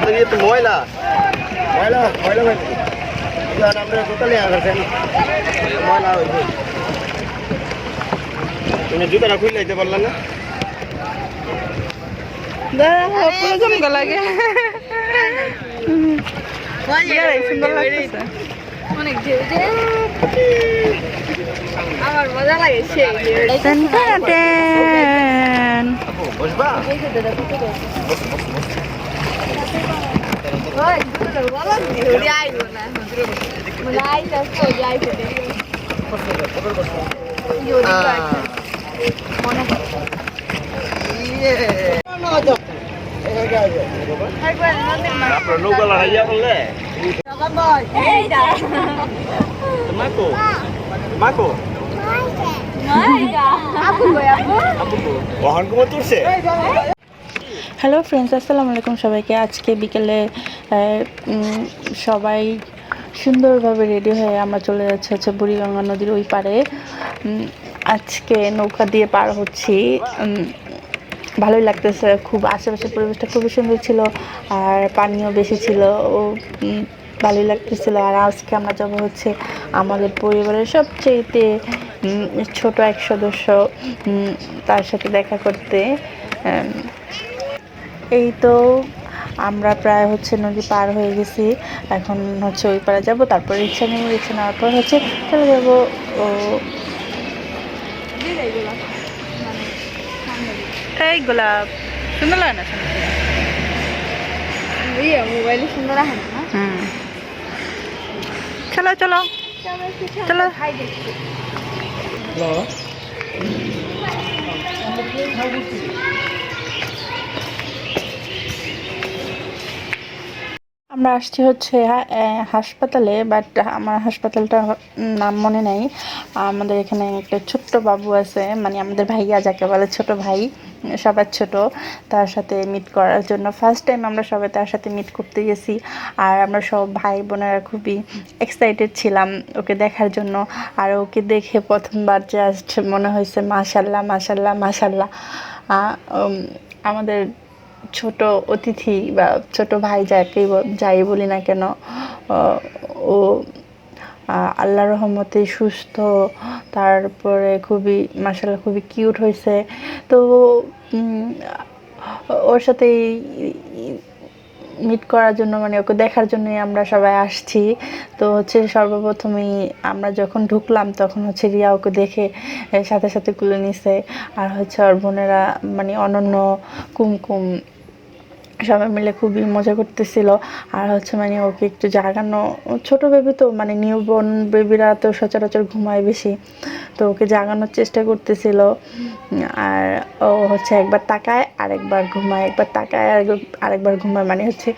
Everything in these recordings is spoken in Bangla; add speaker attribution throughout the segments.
Speaker 1: আপনার ইয়ে তো ময়লা। ময়লা ময়লা ভাই আমরা টোটালি আগাছেন ময়লা হয়েছে। তুমি জুতাটা খুলে দিতে পারলেন না?
Speaker 2: আমার মজা লাগে সেই মানে মনে
Speaker 1: আপনার নৌকা করলে
Speaker 2: এইটা
Speaker 1: মাকো মাকো
Speaker 2: আপু কই আপু
Speaker 1: ওখান কুমো তুলছে
Speaker 3: হ্যালো ফ্রেন্ডস আসসালামু আলাইকুম সবাইকে। আজকে বিকেলে সবাই সুন্দরভাবে রেডি হয়ে আমরা চলে যাচ্ছি হচ্ছে বুড়িগঙ্গা নদীর ওই পারে আজকে নৌকা দিয়ে পার হচ্ছি। ভালোই লাগতেছে। খুব আশেপাশের পরিবেশটা খুবই সুন্দর ছিল আর পানিও বেশি ছিল। ও ভালোই লাগতেছিল। আর আজকে আমরা যাব হচ্ছে আমাদের পরিবারের সবচেয়েতে ছোট এক সদস্য তার সাথে দেখা করতে। এই তো আমরা প্রায় হচ্ছে নদী পার হয়ে গেছি। এখন হচ্ছে ওই পারে যাব তারপর রিক্সা নেব রিক্সা নেওয়ার পর হচ্ছে চলে যাব। ও। এই গোলাপ সুন্দর লাগে না
Speaker 2: মোবাইলে সুন্দর আছে না।
Speaker 3: চলো চলো। চলো
Speaker 2: খাই
Speaker 3: আমরা আসছি হচ্ছে হাসপাতালে বাট আমার হাসপাতালটার নাম মনে নেই। আমাদের এখানে একটা ছোট্ট বাবু আছে মানে আমাদের ভাইয়া যাকে বলে ছোট ভাই, সবার ছোট, তার সাথে মিট করার জন্য। ফার্স্ট টাইম আমরা সবাই তার সাথে মিট করতে গেছি, আর আমরা সব ভাই বোনেরা খুবই এক্সাইটেড ছিলাম ওকে দেখার জন্য। আর ওকে দেখে প্রথমবার জাস্ট মনে হয়েছে, মাশাল্লাহ মাশাল্লাহ মাশাল্লাহ। আমাদের ছোট অতিথি বা ছোট ভাই যাকেই যাই বলি না কেন ও আল্লাহ রহমতে সুস্থ, তারপরে খুবই মাসাল্লাহ খুবই কিউট হয়েছে। তো ওর সাথে মিট করার জন্য মানে ওকে দেখার জন্যই আমরা সবাই আসছি। তো হচ্ছে সর্বপ্রথমেই আমরা যখন ঢুকলাম, তখন হচ্ছে রিয়া ওকে দেখে সাথে সাথে তুলে নিছে। আর হচ্ছে ওর বোনেরা মানে অনন্য কুমকুম সবাই মিলে খুবই মজা করতেছিল। আর হচ্ছে মানে ওকে একটু জাগানো, ছোট বেবি তো মানে নিউ বর্ন বেবিরা তো সচরাচর ঘুমায় বেশি। তো ওকে জাগানোর চেষ্টা করতেছিল। আর ও হচ্ছে একবার তাকায়, আরেকবার ঘুমায়। একবার তাকায়, আর আরেকবার ঘুমায়। মানে হচ্ছে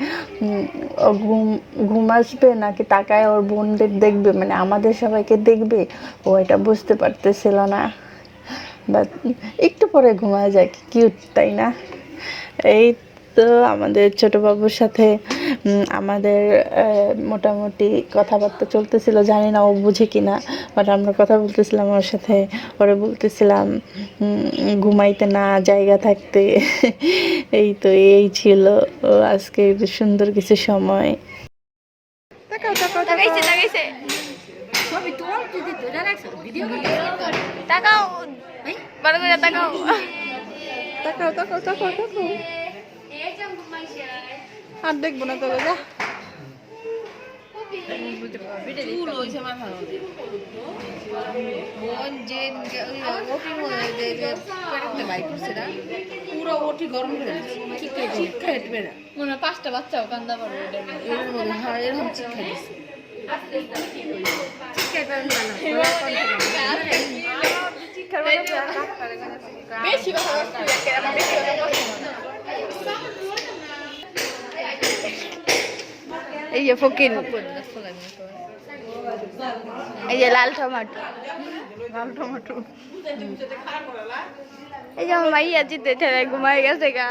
Speaker 3: ও ঘুম ঘুম আসবে নাকি তাকায় ওর বোনদের দেখবে? মানে আমাদের সবাইকে দেখবে? ও এটা বুঝতে পারতেছিল না। বাট একটু পরে ঘুমায় যায় কিউট তাই না? এই তো আমাদের ছোট বাবুর সাথে আমাদের মোটামুটি কথাবার্তা চলতেছিল জানি না ও বুঝে কিনা বাট আমরা কথা বলতেছিলাম ওর সাথে ওরে বলতেছিলাম ঘুমাইতে না জায়গা থাকতে এই তো এই ছিল ও আজকে সুন্দর কিছু সময়।
Speaker 2: তাকাও। তাকাও
Speaker 3: তাকাও তাকাও তাকাও। আর দেখব না তবে যা।
Speaker 4: পুরো ওটি গরম করে না
Speaker 2: মনে হয় পাঁচটা বাচ্চাও কান্দা পারবে
Speaker 4: এরকম
Speaker 2: বেশি এই যে ফকির। এই যে লাল টমাটো।
Speaker 3: লাল টমেটো।
Speaker 2: এই যে আমার মাইয়া জিতে ঠেলে ঘুমাই গেছে গা।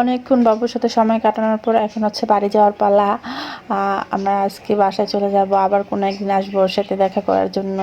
Speaker 3: অনেকক্ষণ বাবুর সাথে সময় কাটানোর পর এখন হচ্ছে বাড়ি যাওয়ার পালা। আমরা আজকে বাসায় চলে যাব আবার কোনো একদিন আসব ওর সাথে দেখা করার জন্য।